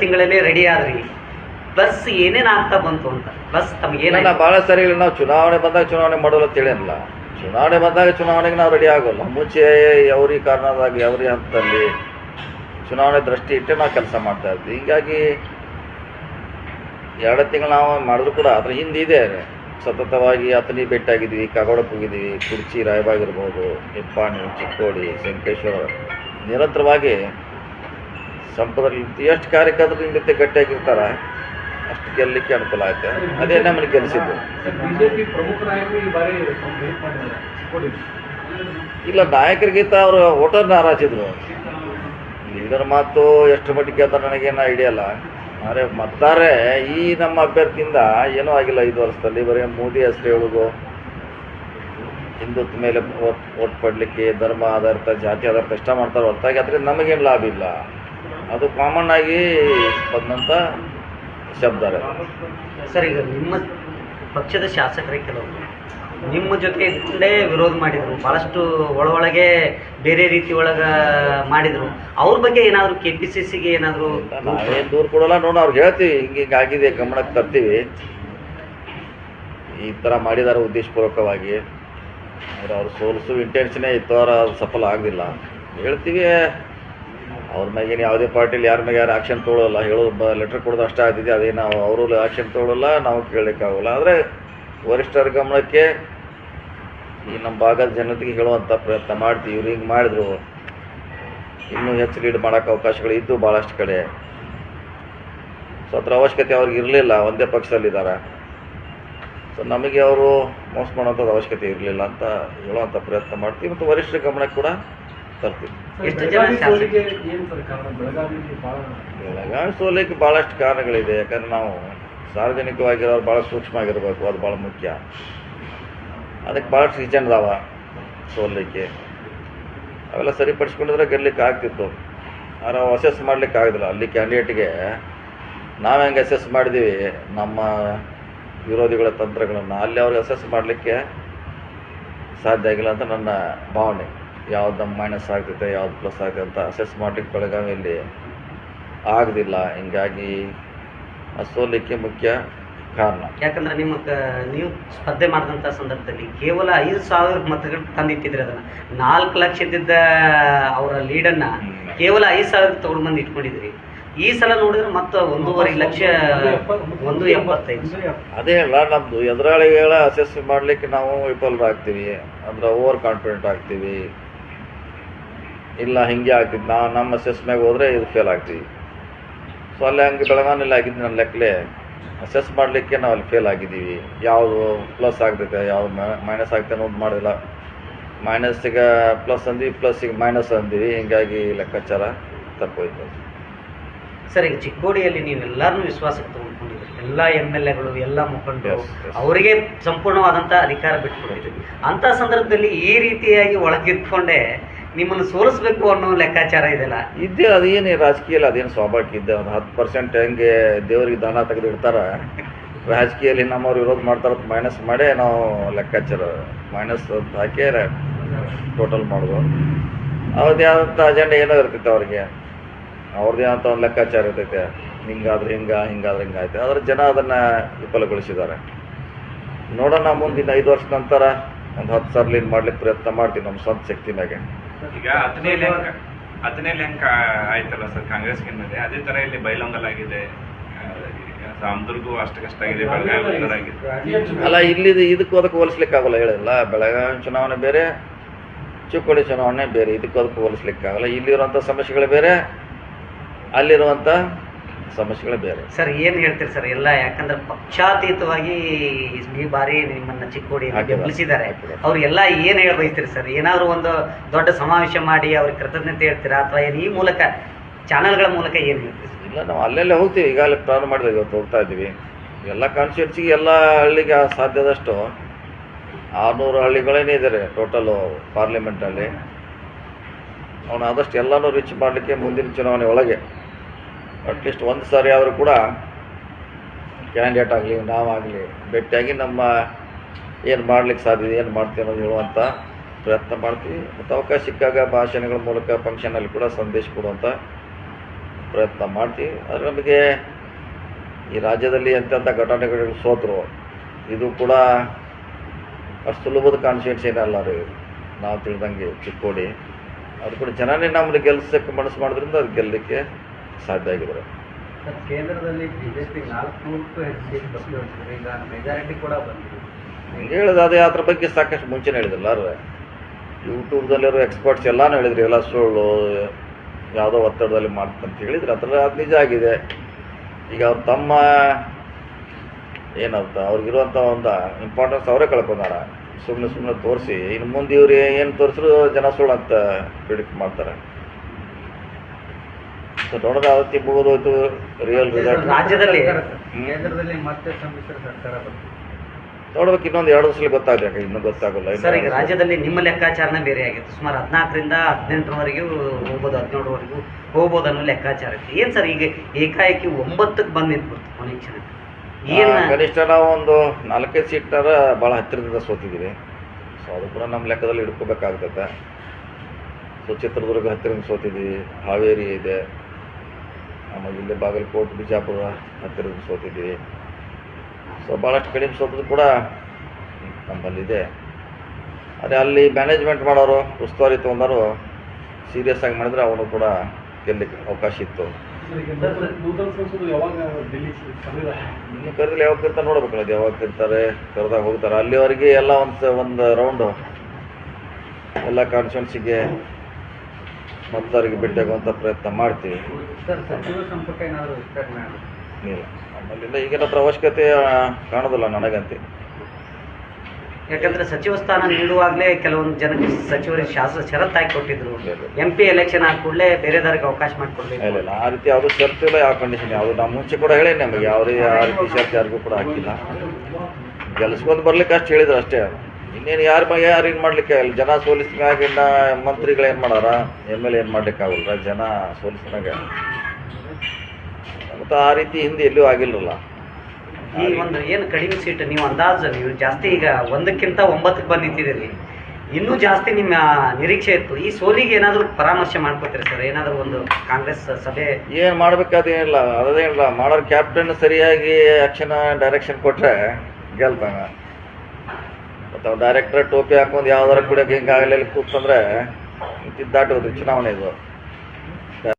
ತಿಂಗಳಲ್ಲಿ ರೆಡಿ ಆದ್ರಿ. ಬಸ್ ಏನೇನ್ ಆಗ್ತಾ ಬಂತು ಅಂತ. ಬಸ್ ತಮ್ಗೇನ ಬಹಳ ಸರಿ ಇಲ್ಲ ನಾವು ಚುನಾವಣೆ ಬಂದಾಗ ಚುನಾವಣೆ ಮಾಡೋಲ್ಲ ತಿಳಿಯಲ್ಲ ಚುನಾವಣೆ ಬಂದಾಗ ಚುನಾವಣೆಗೆ ನಾವು ರೆಡಿ ಆಗೋಲ್ಲ. ಮುಂಚೆ ಯಾವ್ರಿ ಕಾರಣದಾಗಿ ಯಾವ್ರಿ ಹಂತದಲ್ಲಿ ಚುನಾವಣೆ ದೃಷ್ಟಿ ಇಟ್ಟೆ ನಾವು ಕೆಲಸ ಮಾಡ್ತಾ ಇದ್ವಿ. ಹೀಗಾಗಿ ಎರಡು ತಿಂಗಳು ನಾವು ಮಾಡಿದ್ರು ಕೂಡ ಅದ್ರ ಹಿಂದೆ ಇದೆ. ಸತತವಾಗಿ ಅತನಿ ಬೆಟ್ಟಾಗಿದ್ವಿ ಕಾಗೋಡಕ್ಕೆ ಹೋಗಿದ್ವಿ. ಕುರ್ಚಿ ರಾಯಬಾಗಿರ್ಬೋದು ನಿಪ್ಪಾಣಿ ಚಿಕ್ಕೋಡಿ ಸಂಕೇಶ್ವರ ನಿರಂತರವಾಗಿ ಸಂಪದಲ್ಲಿ ಎಷ್ಟು ಕಾರ್ಯಕರ್ತರು ಜೊತೆ ಗಟ್ಟಿಯಾಗಿರ್ತಾರೆ ಅಷ್ಟು ಗೆಲ್ಲಲಿಕ್ಕೆ ಅನುಕೂಲ ಆಯ್ತು. ಅದೇ ನಮ್ಮನ್ನು ಗೆಲ್ಲಿಸಿದ್ದು. ಇಲ್ಲ ನಾಯಕರಿಗಿಂತ ಅವರು ವೋಟರ್ ನಾರಾಜಿದ್ರು. ಲೀಡರ್ ಮಾತು ಎಷ್ಟು ಮಟ್ಟಿಗೆ ಅಂತ ನನಗೇನು ಐಡಿಯಲ್ಲ ಇಲ್ಲ ಆದರೆ ಮತ್ತಾರೆ ಈ ನಮ್ಮ ಅಭ್ಯರ್ಥಿಯಿಂದ ಏನೂ ಆಗಿಲ್ಲ ಐದು ವರ್ಷದಲ್ಲಿ. ಬರೀ ಮೋದಿ ಹೆಸರು ಹೇಳೋದು ಹಿಂದುತ್ವ ಮೇಲೆ ಓಟ್ ಓಟ್ ಪಡಲಿಕ್ಕೆ ಧರ್ಮ ಆಧಾರಿತ ಜಾತಿ ಆಧಾರಿತ ಇಷ್ಟ ಮಾಡ್ತಾರೆ. ಹೊರತಾಗಿ ಆದರೆ ನಮಗೇನು ಲಾಭ ಇಲ್ಲ. ಅದು ಕಾಮನ್ ಆಗಿ ಬಂದಂಥ ಶಬ್ದ ಸರ್ ಈಗ ನಿಮ್ಮ ಪಕ್ಷದ ಶಾಸಕರೇ ಕೆಲವರು ನಿಮ್ಮ ಜೊತೆ ಇದ್ದೇ ವಿರೋಧ ಮಾಡಿದ್ರು. ಬಹಳಷ್ಟು ಒಳಗೆ ಬೇರೆ ರೀತಿ ಒಳಗ ಮಾಡಿದ್ರು. ಅವ್ರ ಬಗ್ಗೆ ಏನಾದರೂ ಕೆ ಪಿ ಸಿ ಸಿಗೆ ಏನಾದ್ರು ನಾವೇನು ದೂರ ಕೊಡೋಲ್ಲ. ನೋಡಿ ಅವ್ರಿಗೆ ಹೇಳ್ತೀವಿ ಹಿಂಗೆ ಹಿಂಗೆ ಆಗಿದೆ ಗಮನಕ್ಕೆ ತರ್ತೀವಿ. ಈ ಥರ ಮಾಡಿದ್ದಾರೆ ಉದ್ದೇಶಪೂರ್ವಕವಾಗಿ. ಅವ್ರು ಸೋಲ್ಸು ಇಂಟೆನ್ಷನೇ ಇತ್ತು ಅವ್ರು ಸಫಲ ಆಗಲಿಲ್ಲ. ಹೇಳ್ತೀವಿ ಅವ್ರ ಮ್ಯಾಗೇನು ಯಾವುದೇ ಪಾರ್ಟಿಲಿ ಯಾರ ಮ್ಯಾಗ ಯಾರು ಆಕ್ಷನ್ ತೊಗೊಳ್ಳಲ್ಲ ಹೇಳೋದು ಬ ಲೆಟ್ರ್ ಕೊಡೋದು ಅಷ್ಟೇ ಆಗ್ತಿದೆ. ಅದೇ ನಾವು ಅವರು ಆಕ್ಷನ್ ತೊಗೊಳ್ಳಲ್ಲ ನಾವು ಕೇಳಲಿಕ್ಕಾಗಲ್ಲ ಆದರೆ ವರಿಷ್ಠರ ಗಮನಕ್ಕೆ ಈ ನಮ್ಮ ಭಾಗದ ಜನತೆಗೆ ಹೇಳುವಂಥ ಪ್ರಯತ್ನ ಮಾಡ್ತೀವಿ. ಇವ್ರು ಹಿಂಗೆ ಮಾಡಿದ್ರು, ಇನ್ನೂ ಹೆಚ್ಚು ಲೀಡ್ ಮಾಡೋಕ್ಕೆ ಅವಕಾಶಗಳು ಇದ್ದು ಭಾಳಷ್ಟು ಕಡೆ. ಸೊ ಅದರ ಅವಶ್ಯಕತೆ ಅವ್ರಿಗೆ ಇರಲಿಲ್ಲ, ಒಂದೇ ಪಕ್ಷದಲ್ಲಿದ್ದಾರೆ. ಸೊ ನಮಗೆ ಅವರು ಮೋಸ ಮಾಡೋಂಥದ್ದು ಅವಶ್ಯಕತೆ ಇರಲಿಲ್ಲ ಅಂತ ಹೇಳುವಂಥ ಪ್ರಯತ್ನ ಮಾಡ್ತೀವಿ. ಮತ್ತು ವರಿಷ್ಠರ ಗಮನಕ್ಕೆ ಕೂಡ ಎಷ್ಟು ಜನ ಶಾಸಕರು? ಬೆಳಗಾವಿ ಸೋಲಿಕ್ಕೆ ಭಾಳಷ್ಟು ಕಾರಣಗಳಿದೆ. ಯಾಕಂದ್ರೆ ನಾವು ಸಾರ್ವಜನಿಕವಾಗಿರೋರು ಭಾಳ ಸೂಕ್ಷ್ಮ ಆಗಿರಬೇಕು. ಅದು ಭಾಳ ಮುಖ್ಯ. ಅದಕ್ಕೆ ಭಾಳಷ್ಟು ರೀಸನ್ ಅದಾವ ಸೋಲಿಕ್ಕೆ. ಅವೆಲ್ಲ ಸರಿಪಡಿಸ್ಕೊಂಡಿದ್ರೆ ಗೆಲ್ಲಕ್ಕೆ ಆಗ್ತಿತ್ತು. ಆದರೆ ನಾವು ಅಸೆಸ್ ಮಾಡ್ಲಿಕ್ಕೆ ಆಗೋದಿಲ್ಲ ಅಲ್ಲಿ ಕ್ಯಾಂಡಿಡೇಟ್ಗೆ ನಾವು ಹೆಂಗೆ ಅಸೆಸ್ ಮಾಡಿದ್ದೀವಿ ನಮ್ಮ ವಿರೋಧಿಗಳ ತಂತ್ರಗಳನ್ನು. ಅಲ್ಲಿ ಅವ್ರಿಗೆ ಅಸೆಸ್ ಮಾಡಲಿಕ್ಕೆ ಸಾಧ್ಯ ಆಗಿಲ್ಲ ಅಂತ ನನ್ನ ಭಾವನೆ. ಯಾವ್ದು ಮೈನಸ್ ಆಗ್ತೈತೆ ಯಾವ್ದು ಪ್ಲಸ್ ಆಗ್ತೈತೆ ಅಂತ ಅಸೆಸ್ ಮಾಡಲಿಕ್ಕೆ ಬೆಳಗಾವಿಯಲ್ಲಿ ಆಗದಿಲ್ಲ. ಹಿಂಗಾಗಿ ಆ ಸೋಲಿಕ್ಕೆ ಮುಖ್ಯ ಕಾರಣ. ಯಾಕಂದ್ರೆ ನಿಮ್ಮ ನೀವು ಸ್ಪರ್ಧೆ ಮಾಡಿದಂಥ ಸಂದರ್ಭದಲ್ಲಿ ಕೇವಲ ಐದು ಸಾವಿರ ಮತಗಳು ತಂದಿಟ್ಟಿದ್ರಿ ಅದನ್ನ. ನಾಲ್ಕು ಲಕ್ಷ ಇದ್ದಿದ್ದ ಅವರ ಲೀಡನ್ನ. ಕೇವಲ ಐದು ಸಾವಿರ ತಗೊಂಡು ಬಂದು ಇಟ್ಕೊಂಡಿದ್ರಿ ಈ ಸಲ ನೋಡಿದ್ರೆ ಮತ್ತೆ ಒಂದೂವರೆ ಲಕ್ಷ ಒಂದು ಎಪ್ಪತ್ತೈದು. ಅದೇ ಅಲ್ಲ ನಮ್ದು ಎದುರಾಳಿಗಳ ಅಸೆಸ್ ಮಾಡ್ಲಿಕ್ಕೆ ನಾವು ವಿಫಲರಾಗ್ತೀವಿ. ಅಂದ್ರೆ ಓವರ್ ಕಾನ್ಫಿಡೆಂಟ್ ಆಗ್ತೀವಿ. ಇಲ್ಲ ಹಿಂಗೆ ಆಗ್ತಿತ್ತು. ನಾವು ನಮ್ಮ ಸೆಸ್ ಮ್ಯಾಗ ಹೋದರೆ ಇದು ಫೇಲ್ ಆಗ್ತೀವಿ ಸೊ ಅಲ್ಲಿ ಹಂಗೆ ಬೆಳಗಾವಿನಲ್ಲಿ ಆಗಿದ್ದು ನನ್ನ ಲೆಕ್ಕಲೆ. ಅಸೆಸ್ ಮಾಡಲಿಕ್ಕೆ ನಾವು ಅಲ್ಲಿ ಫೇಲ್ ಆಗಿದ್ದೀವಿ. ಯಾವುದು ಪ್ಲಸ್ ಆಗ್ತೈತೆ ಯಾವುದು ಮೈನಸ್ ಆಗ್ತೈತೆ ಅನ್ನೋದು ಮಾಡಿಲ್ಲ ಮೈನಸ್ಸಿಗೆ ಪ್ಲಸ್ ಅಂದ್ವಿ ಪ್ಲಸ್ಸಿಗೆ ಮೈನಸ್ ಅಂದ್ವಿ. ಹಿಂಗಾಗಿ ಲೆಕ್ಕಾಚಾರ ತಪ್ಪೋಯ್ತು. ಸರ್ ಈಗ ಚಿಕ್ಕೋಡಿಯಲ್ಲಿ ನೀವೆಲ್ಲರನ್ನೂ ವಿಶ್ವಾಸಕ್ಕೆ ತಗೊಂಡ್ಕೊಂಡಿದ್ರಿ ಎಲ್ಲ ಎಂ ಎಲ್ ಎಗಳು ಎಲ್ಲ ಮುಖಂಡರು. ಅವರಿಗೆ ಸಂಪೂರ್ಣವಾದಂಥ ಅಧಿಕಾರ ಬಿಟ್ಕೊಡಿದ್ರಿ ಅಂಥ ಸಂದರ್ಭದಲ್ಲಿ ಈ ರೀತಿಯಾಗಿ ಒಳಗಿದ್ಕೊಂಡೆ ನಿಮ್ಮನ್ನು ಸೋಲಿಸ್ಬೇಕು ಅನ್ನೋ ಲೆಕ್ಕಾಚಾರ ಇದೆಲ್ಲ ಇದ್ದೆ ಅದೇನು ರಾಜಕೀಯ ಅದೇನು ಸ್ವಾಭಾವಿಕ ಇದ್ದೆ ಒಂದು ಹತ್ತು ಪರ್ಸೆಂಟ್ ಹೆಂಗೆ ದೇವರಿಗೆ ದಾನ ತೆಗೆದು ಇಡ್ತಾರ. ರಾಜಕೀಯದಲ್ಲಿ ನಮ್ಮವ್ರು ವಿರೋಧ ಮಾಡ್ತಾರ ಮೈನಸ್ ಮಾಡೇ ನಾವು ಲೆಕ್ಕಾಚಾರ ಮೈನಸ್ ಅಂತ ಹಾಕಿ ಟೋಟಲ್ ಮಾಡೋದು. ಅವ್ರದ್ದೇ ಆದಂಥ ಅಜೆಂಡ ಏನೋ ಇರ್ತೈತೆ ಅವ್ರಿಗೆ. ಅವ್ರದ್ದೇ ಆದಂಥ ಒಂದು ಲೆಕ್ಕಾಚಾರ ಇರ್ತೈತೆ. ಹಿಂಗಾದ್ರೆ ಹಿಂಗ, ಹಿಂಗಾದ್ರೆ ಹಿಂಗಾಯ್ತು ಆದ್ರೆ ಜನ ಅದನ್ನು ವಿಫಲಗೊಳಿಸಿದ್ದಾರೆ. ನೋಡೋಣ ಮುಂದಿನ ಐದು ವರ್ಷ ನಂತರ ಒಂದು ಹತ್ತು ಸಾವಿರ ಲೀನ್ ಮಾಡ್ಲಿಕ್ಕೆ ಪ್ರಯತ್ನ ಮಾಡ್ತೀವಿ ನಮ್ಮ ಸ್ವಂತ ಶಕ್ತಿ ಮ್ಯಾಗೆ. ಈಗ ಹತ್ತನೇ ಲೆಂಕ ಹತ್ತನೇ ಲೆಂಕ ಆಯ್ತಲ್ಲ ಸರ್ ಕಾಂಗ್ರೆಸ್ ಗೆದ್ದಿದೆ ಅದೇ ತರ ಇಲ್ಲಿ ಬೈಲೊಂಗಲ್ ಆಗಿದೆ ರಾಮದುರ್ಗು ಅಷ್ಟಕ್ಕಷ್ಟಾಗಿದೆ ಬೆಳಗಾವಿ ಆಗಿದೆ. ಅಲ್ಲ ಇಲ್ಲಿ ಇದಕ್ಕೂ ಅದಕ್ಕೆ ಹೋಲಿಸ್ಲಿಕ್ಕೆ ಆಗಲ್ಲ ಹೇಳಿಲ್ಲ ಬೆಳಗಾವಿ ಚುನಾವಣೆ ಬೇರೆ, ಚಿಕ್ಕೋಡಿ ಚುನಾವಣೆ ಬೇರೆ, ಇದಕ್ಕೂ ಅದಕ್ಕೆ ಹೋಲಿಸ್ಲಿಕ್ಕೆ ಆಗಲ್ಲ ಇಲ್ಲಿರುವಂಥ ಸಮಸ್ಯೆಗಳು ಬೇರೆ, ಅಲ್ಲಿರುವಂಥ ಸಮಸ್ಯೆಗಳು ಬೇರೆ. ಸರ್ ಏನ್ ಹೇಳ್ತೀರಿ ಸರ್? ಎಲ್ಲ ಯಾಕಂದ್ರೆ ಪಕ್ಷಾತೀತವಾಗಿ ಈ ಬಾರಿ ನಿಮ್ಮನ್ನ ಚಿಕ್ಕೋಡಿ. ಬೆಂಬಲಿಸಿದ್ದಾರೆ. ಅವ್ರು ಎಲ್ಲ ಏನ್ ಹೇಳ ಬಯಸ್ತೀರಿ ಸರ್? ಏನಾದ್ರು ಒಂದು ದೊಡ್ಡ ಸಮಾವೇಶ ಮಾಡಿ ಅವ್ರಿಗೆ ಕೃತಜ್ಞತೆ ಹೇಳ್ತೀರಾ? ಅಥವಾ ಏನು ಈ ಮೂಲಕ ಚಾನೆಲ್ಗಳ ಮೂಲಕ ಏನ್ ಹೇಳ್ತೀರಿ ಇಲ್ಲ ನಾವು ಅಲ್ಲೆಲ್ಲೇ ಹೋಗ್ತೀವಿ. ಈಗಾಗಲೇ ಪ್ರಾರಂಭ ಮಾಡಿದ್ವಿ ಇವತ್ತು ಹೋಗ್ತಾ ಇದ್ದೀವಿ. ಎಲ್ಲ ಕಾನ್ಸ್ಟಿಟ್ಯೂನ್ಸಿಗೆ ಎಲ್ಲ ಹಳ್ಳಿಗೆ ಸಾಧ್ಯದಷ್ಟು ಆರುನೂರು ಹಳ್ಳಿಗಳೇನೇ ಇದ್ದಾರೆ ಟೋಟಲು ಪಾರ್ಲಿಮೆಂಟಲ್ಲಿ ಅವನು ಆದಷ್ಟು ಎಲ್ಲನೂ ರೀಚ್ ಮಾಡಲಿಕ್ಕೆ ಮುಂದಿನ ಚುನಾವಣೆ ಒಳಗೆ. ಅಟ್ಲೀಸ್ಟ್ ಒಂದು ಸಾರಿ ಆದರೂ ಕೂಡ ಕ್ಯಾಂಡಿಡೇಟ್ ಆಗಲಿ ನಾವಾಗಲಿ ಭೇಟಿಯಾಗಿ ನಮ್ಮ ಏನು ಮಾಡ್ಲಿಕ್ಕೆ ಸಾಧ್ಯ ಏನು ಮಾಡ್ತೀವಿ ಅನ್ನೋದು ಹೇಳುವಂಥ ಪ್ರಯತ್ನ ಮಾಡ್ತೀವಿ. ಮತ್ತು ಅವಕಾಶ ಸಿಕ್ಕಾಗ ಭಾಷಣಗಳ ಮೂಲಕ ಫಂಕ್ಷನಲ್ಲಿ ಕೂಡ ಸಂದೇಶ ಕೊಡುವಂಥ ಪ್ರಯತ್ನ ಮಾಡ್ತೀವಿ. ಆದರೆ ನಮಗೆ ಈ ರಾಜ್ಯದಲ್ಲಿ ಎಂತೆಂಥ ಘಟನೆಗಳು ಸೋತರು, ಇದು ಕೂಡ ಅಷ್ಟು ಸುಲಭದ ಕಾನ್ಸ್ಟಿಟ್ಯೂನ್ಸಿ ಏನಲ್ಲ ರೀ, ನಾವು ತಿಳಿದಂಗೆ ಚಿಕ್ಕೋಡಿ. ಅದು ಕೂಡ ಜನನೇ ನಮ್ಮನ್ನು ಗೆಲ್ಲಿಸೋಕ್ಕೆ ಮನಸ್ಸು ಮಾಡೋದ್ರಿಂದ ಅದು ಗೆಲ್ಲಲಿಕ್ಕೆ ಸಾಧ್ಯ ಆಗಿದ್ದಾರೆ ಸರ್ ಕೇಂದ್ರದಲ್ಲಿ ಬಿಜೆಪಿ ನಾಲ್ಕುನೂರಕ್ಕೂ ಹೆಚ್ಚು ಸೀಟ್ ಬರ್ತೀವಿ ಅಂತಿದ್ರೆ ಈಗ ಮೆಜಾರಿಟಿ ಕೂಡ ಬಂದಿದೆ. ಹಿಂಗೆ ಹೇಳಿದ ಅದೇ ಅದ್ರ ಬಗ್ಗೆ ಸಾಕಷ್ಟು ಮುಂಚೆನೇ ಹೇಳಿದ್ರಲ್ಲ ಎಲ್ಲರೂ ಯೂಟ್ಯೂಬ್ದಲ್ಲಿರೋ ಎಕ್ಸ್ಪರ್ಟ್ಸ್ ಎಲ್ಲಾನು ಹೇಳಿದ್ರು ಎಲ್ಲ ಸುಳ್ಳು ಯಾವುದೋ ಒತ್ತಡದಲ್ಲಿ ಮಾಡ್ತಂತ ಹೇಳಿದ್ರು. ಅದ್ರ ಅದು ನಿಜ ಆಗಿದೆ. ಈಗ ಅವ್ರು ತಮ್ಮ ಏನಂತ ಅವ್ರಿಗಿರುವಂಥ ಒಂದು ಇಂಪಾರ್ಟೆನ್ಸ್ ಅವರೇ ಕಳ್ಕೊಂಡಾರ. ಸುಮ್ಮನೆ ಸುಮ್ಮನೆ ತೋರಿಸಿ ಇನ್ನು ಮುಂದೆ ಇವ್ರು ಏನು ತೋರಿಸಿದ್ರು ಜನ ಸುಳ್ಳು ಅಂತ ಪ್ರಿಡಿಕ್ಟ್ ಮಾಡ್ತಾರೆ. ಸೊ ನೋಡೋದು ಅವತ್ತಿ ಮುಗಿದೋಯ್ತು ರಿಯಲ್ ರಿಸಲ್ಟ್ ರಾಜ್ಯದಲ್ಲಿ- ಕೇಂದ್ರದಲ್ಲಿ ಮತ್ತೆ ಸಮ್ಮಿಶ್ರ ಸರ್ಕಾರ ಬರ್ತದೆ ನೋಡ್ಬೇಕು ಇನ್ನೊಂದು ಎರಡು ವರ್ಷ ಗೊತ್ತಾಗಬೇಕು ಇನ್ನೂ ಗೊತ್ತಾಗಲ್ಲ ಸರ್ ಈಗ. ರಾಜ್ಯದಲ್ಲಿ ನಿಮ್ಮ ಲೆಕ್ಕಾಚಾರನೇ ಬೇರೆ ಆಗಿತ್ತು ಸುಮಾರು ಹದಿನಾಲ್ಕರಿಂದ ಹದಿನೆಂಟರವರೆಗೂ ಹೋಗ್ಬೋದು ಹದಿನೇಳರವರೆಗೂ ಹೋಗ್ಬೋದು ಅನ್ನೋ ಲೆಕ್ಕಾಚಾರ ಇತ್ತು ಏನು ಸರ್ ಈಗ ಏಕಾಏಕಿ ಒಂಬತ್ತಕ್ಕೆ ಬಂದು ನಿಂತ್ಬಿಡ್ತು ಕೊನೆ ಕ್ಷಣ ಏನು ಕನಿಷ್ಠ ನಾವು ಒಂದು ನಾಲ್ಕೈದು ಸೀಟ್ನಾರ ಭಾಳ ಹತ್ತಿರದಿಂದ ಸೋತಿದ್ದೀವಿ ಸೊ ಅದು ಕೂಡ ನಮ್ಮ ಲೆಕ್ಕದಲ್ಲಿ ಹಿಡ್ಕೋಬೇಕಾಗ್ತದೆ. ಸೊ ಚಿತ್ರದುರ್ಗ ಹತ್ತಿರದಿಂದ ಸೋತಿದ್ದೀವಿ ಹಾವೇರಿ ಇದೆ. ಆಮೇಲೆ ಇಲ್ಲಿ ಬಾಗಲಕೋಟೆ ಬಿಜಾಪುರ ಹತ್ತಿರದ ಸೋತಿದ್ದೀವಿ ಸೊ ಭಾಳಷ್ಟು ಕಡಿಮೆ ಸೋತದ್ದು ಕೂಡ ನಮ್ಮಲ್ಲಿದೆ. ಅದೇ ಅಲ್ಲಿ ಮ್ಯಾನೇಜ್ಮೆಂಟ್ ಮಾಡೋರು ಉಸ್ತುವಾರಿ ತೊಗೊಂಡವರು ಸೀರಿಯಸ್ ಆಗಿ ಮಾಡಿದ್ರೆ ಅವನು ಕೂಡ ಗೆಲ್ಲಕ್ಕೆ ಅವಕಾಶ ಇತ್ತು. ಇನ್ನು ಕರೆದಲ್ಲಿ ಯಾವಾಗ ಕರಿತಾರೆ ನೋಡ್ಬೇಕಲ್ಲ ಅದು ಯಾವಾಗ ಕರಿತಾರೆ ಕರೆದಾಗ ಹೋಗ್ತಾರೆ. ಅಲ್ಲಿವರೆಗೆ ಎಲ್ಲ ಒಂದು ಒಂದು ರೌಂಡು ಎಲ್ಲ ಕಾನ್ಸ್ಟಿಟ್ಯೂನ್ಸಿಗೆ ಮತದಾರರಿಗೆ ಭೇಟಿಯಾಗುವಂಥ ಪ್ರಯತ್ನ ಮಾಡ್ತೀವಿ. ಇಲ್ಲ. ನಮ್ಮಲ್ಲಿಂದ ಈಗಿನ ಅದ್ರ ಅವಶ್ಯಕತೆ ಕಾಣೋದಿಲ್ಲ ನನಗಂತೆ. ಯಾಕಂದ್ರೆ ಸಚಿವ ಸ್ಥಾನ ನೀಡುವಾಗಲೇ ಕೆಲವೊಂದು ಜನಕ್ಕೆ ಸಚಿವರಿಗೆ ಶಾಸಕ ಷರತ್ತು ಹಾಕಿ ಕೊಟ್ಟಿದ್ರು. ಎಂ ಪಿ ಎಲೆಕ್ಷನ್ ಆದ ಕೂಡಲೇ ಬೇರೆದವ್ರಿಗೆ ಅವಕಾಶ ಮಾಡಿಕೊಡ್ಲಿಲ್ಲ ಮಾಡಿಕೊಡ್ಬೇಕು. ಇಲ್ಲ ಆ ರೀತಿ ಯಾವುದೂ ಶರ್ತ್ ಇಲ್ಲ ಯಾವ ಕಂಡೀಷನ್ ಯಾವುದು ನಾವು ಮುಂಚೆ ಕೂಡ ಹೇಳಿ ನಮಗೆ. ಯಾವುದೇ ಆ ರೀತಿ ಶರ್ತ್ ಯಾರಿಗೂ ಕೂಡ ಹಾಕಿಲ್ಲ. ಗೆಲ್ಸ್ಕೊಂಡು ಬರ್ಲಿಕ್ಕೆ ಅಷ್ಟು ಹೇಳಿದ್ರು ಅಷ್ಟೇ. ಇನ್ನೇನು ಯಾರು ಬಗ್ಗೆ ಯಾರು ಏನು ಮಾಡ್ಲಿಕ್ಕೆ ಆಗಲ್ಲ. ಜನ ಸೋಲಿಸಿದಾಗಿಂದ ಮಂತ್ರಿಗಳು ಏನು ಮಾಡಾರ? ಎಂ ಎಲ್ ಏನು ಮಾಡ್ಲಿಕ್ಕೆ ಆಗಲ್ಲ ಜನ ಸೋಲಿಸಿದಾಗ ಮತ್ತು ಆ ರೀತಿ ಹಿಂದೆ ಎಲ್ಲೂ ಆಗಿಲ್ಲಲ್ಲ. ಈ ಒಂದು ಏನು ಕಡಿಮೆ ಸೀಟ್ ನೀವು ಅಂದಾಜು ನೀವು ಜಾಸ್ತಿ ಈಗ ಒಂದಕ್ಕಿಂತ ಒಂಬತ್ತಕ್ಕೆ ಬಂದಿದ್ದೀರಿ. ನಿಂತಿದ್ದೀರಿ ಇನ್ನೂ ಜಾಸ್ತಿ ನಿಮ್ಮ ನಿರೀಕ್ಷೆ ಇತ್ತು. ಈ ಸೋಲಿಗೆ ಏನಾದರೂ ಪರಾಮರ್ಶೆ ಮಾಡ್ಕೊತೀರಿ ಸರ್? ಏನಾದರೂ ಒಂದು ಕಾಂಗ್ರೆಸ್ ಸಭೆ? ಏನು ಮಾಡ್ಬೇಕಾದೇನಿಲ್ಲ ಅದೇನಿಲ್ಲ. ಮಾಡೋರು ಕ್ಯಾಪ್ಟನ್ ಸರಿಯಾಗಿ ಆ್ಯಕ್ಷನ್ ಡೈರೆಕ್ಷನ್ ಕೊಟ್ಟರೆ ಗೆಲ್ತಾನ. ಅವ್ನು ಡೈರೆಕ್ಟರ್ ಟೋಪಿ ಹಾಕೊಂಡು ಯಾವ್ದಾರ ಕೂಡ ಹಿಂಗಾಗಲಿಲ್ಲ ಕೂತ್ಕೊಂಡ್ರೆ ದಾಟೋದು ಚುನಾವಣೆ ಇದು.